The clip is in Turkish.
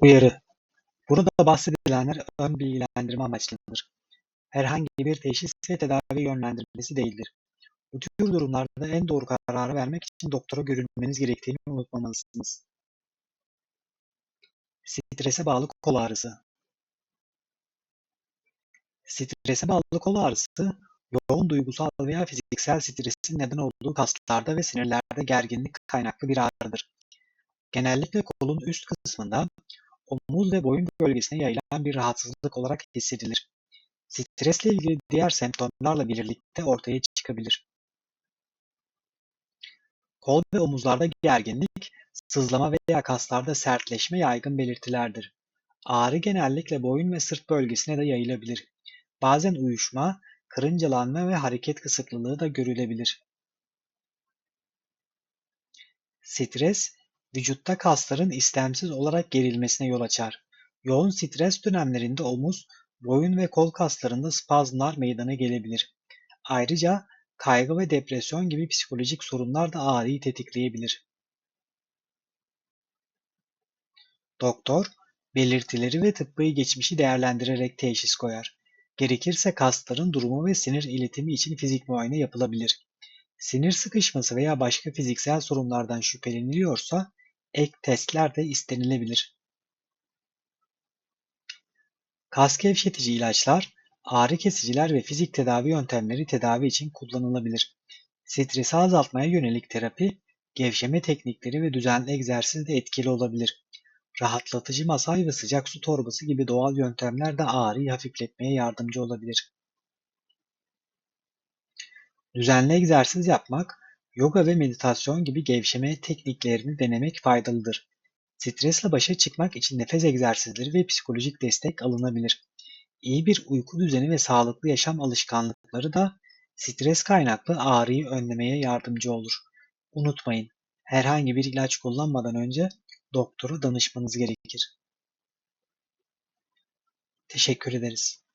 Uyarı: Burada bahsedilenler ön bilgilendirme amaçlıdır. Herhangi bir teşhis ve tedavi yönlendirmesi değildir. Bu tür durumlarda en doğru kararı vermek için doktora görünmeniz gerektiğini unutmamalısınız. Strese bağlı kol ağrısı Strese bağlı kol ağrısı, yoğun duygusal veya fiziksel stresin neden olduğu kaslarda ve sinirlerde gerginlik kaynaklı bir ağrıdır. Genellikle kolun üst kısmında, omuz ve boyun bölgesine yayılan bir rahatsızlık olarak hissedilir. Stresle ilgili diğer semptomlarla birlikte ortaya çıkabilir. Kol ve omuzlarda gerginlik, sızlama veya kaslarda sertleşme yaygın belirtilerdir. Ağrı genellikle boyun ve sırt bölgesine de yayılabilir. Bazen uyuşma, karıncalanma ve hareket kısıtlılığı da görülebilir. Stres, vücutta kasların istemsiz olarak gerilmesine yol açar. Yoğun stres dönemlerinde omuz, boyun ve kol kaslarında spazmlar meydana gelebilir. Ayrıca kaygı ve depresyon gibi psikolojik sorunlar da ağrıyı tetikleyebilir. Doktor, belirtileri ve tıbbi geçmişi değerlendirerek teşhis koyar. Gerekirse kasların durumu ve sinir iletimi için fizik muayene yapılabilir. Sinir sıkışması veya başka fiziksel sorunlardan şüpheleniliyorsa ek testler de istenilebilir. Kas gevşetici ilaçlar, ağrı kesiciler ve fizik tedavi yöntemleri tedavi için kullanılabilir. Stresi azaltmaya yönelik terapi, gevşeme teknikleri ve düzenli egzersiz de etkili olabilir. Rahatlatıcı masaj ve sıcak su torbası gibi doğal yöntemler de ağrıyı hafifletmeye yardımcı olabilir. Düzenli egzersiz yapmak, yoga ve meditasyon gibi gevşeme tekniklerini denemek faydalıdır. Stresle başa çıkmak için nefes egzersizleri ve psikolojik destek alınabilir. İyi bir uyku düzeni ve sağlıklı yaşam alışkanlıkları da stres kaynaklı ağrıyı önlemeye yardımcı olur. Unutmayın, herhangi bir ilaç kullanmadan önce doktora danışmanız gerekir. Teşekkür ederiz.